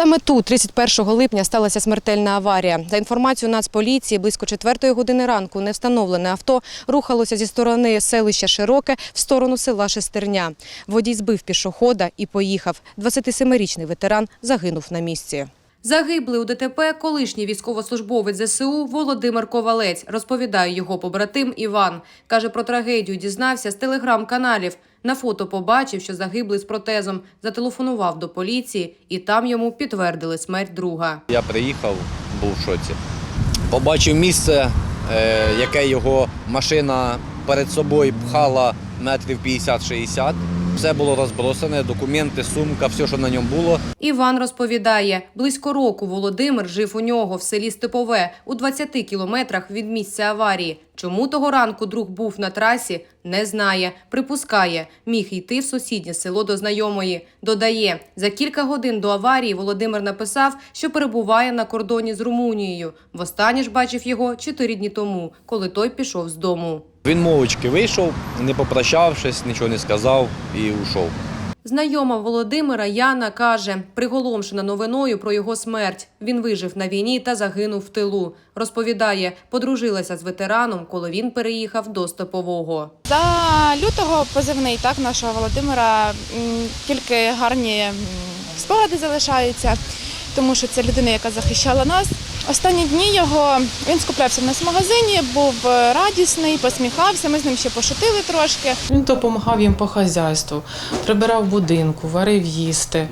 Саме тут, 31 липня, сталася смертельна аварія. За інформацією Нацполіції, близько 4 години ранку невстановлене авто рухалося зі сторони селища Широке в сторону села Шестерня. Водій збив пішохода і поїхав. 27-річний ветеран загинув на місці. Загиблий у ДТП колишній військовослужбовець ЗСУ Володимир Ковалець, розповідає його побратим Іван. Каже, про трагедію дізнався з телеграм-каналів. На фото побачив, що загиблий з протезом, зателефонував до поліції, і там йому підтвердили смерть друга. Я приїхав, був в шоці. Побачив місце, е, яке його машина перед собою пхала метрів 50-60. Все було розбросане, документи, сумка, все, що на ньому було. Іван розповідає, близько року Володимир жив у нього в селі Степове у 20 кілометрах від місця аварії. Чому того ранку друг був на трасі, не знає. Припускає, міг йти в сусіднє село до знайомої. Додає, за кілька годин до аварії Володимир написав, що перебуває на кордоні з Румунією. Востаннє ж бачив його чотири дні тому, коли той пішов з дому. Він мовчки вийшов, не попрощавшись, нічого не сказав і ушов. Знайома Володимира Яна каже, приголомшена новиною про його смерть. Він вижив на війні та загинув в тилу. Розповідає, подружилася з ветераном, коли він переїхав до Степового. За лютого позивний так нашого Володимира тільки гарні спогади залишаються, тому що це людина, яка захищала нас. Останні дні його він скуплявся в нас в магазині, був е, радісний, посміхався. Ми з ним ще пошутили трошки. Він допомагав їм по хазяйству, прибирав будинку, варив їсти.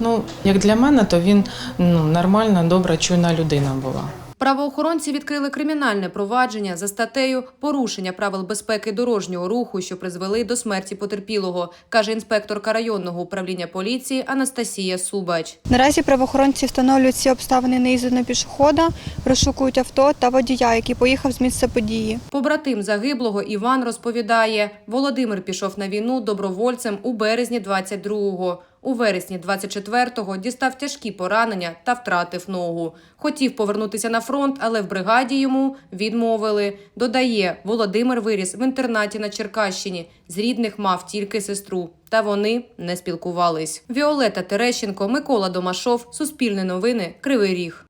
Ну, як для мене, то він ну, нормальна, добра, чуйна людина була. Правоохоронці відкрили кримінальне провадження за статтею порушення правил безпеки дорожнього руху, що призвели до смерті потерпілого, каже інспекторка районного управління поліції Анастасія Субач. Наразі правоохоронці встановлюють всі обставини наїзду на пішохода, розшукують авто та водія, який поїхав з місця події. Побратим загиблого Іван розповідає, Володимир пішов на війну добровольцем у березні 22-го. У вересні 24-го дістав тяжкі поранення та втратив ногу. Хотів повернутися на фронт, але в бригаді йому відмовили. Додає, Володимир виріс в інтернаті на Черкащині. З рідних мав тільки сестру. Та вони не спілкувались. Віолета Терещенко, Микола Домашов, Суспільне новини, Кривий Ріг.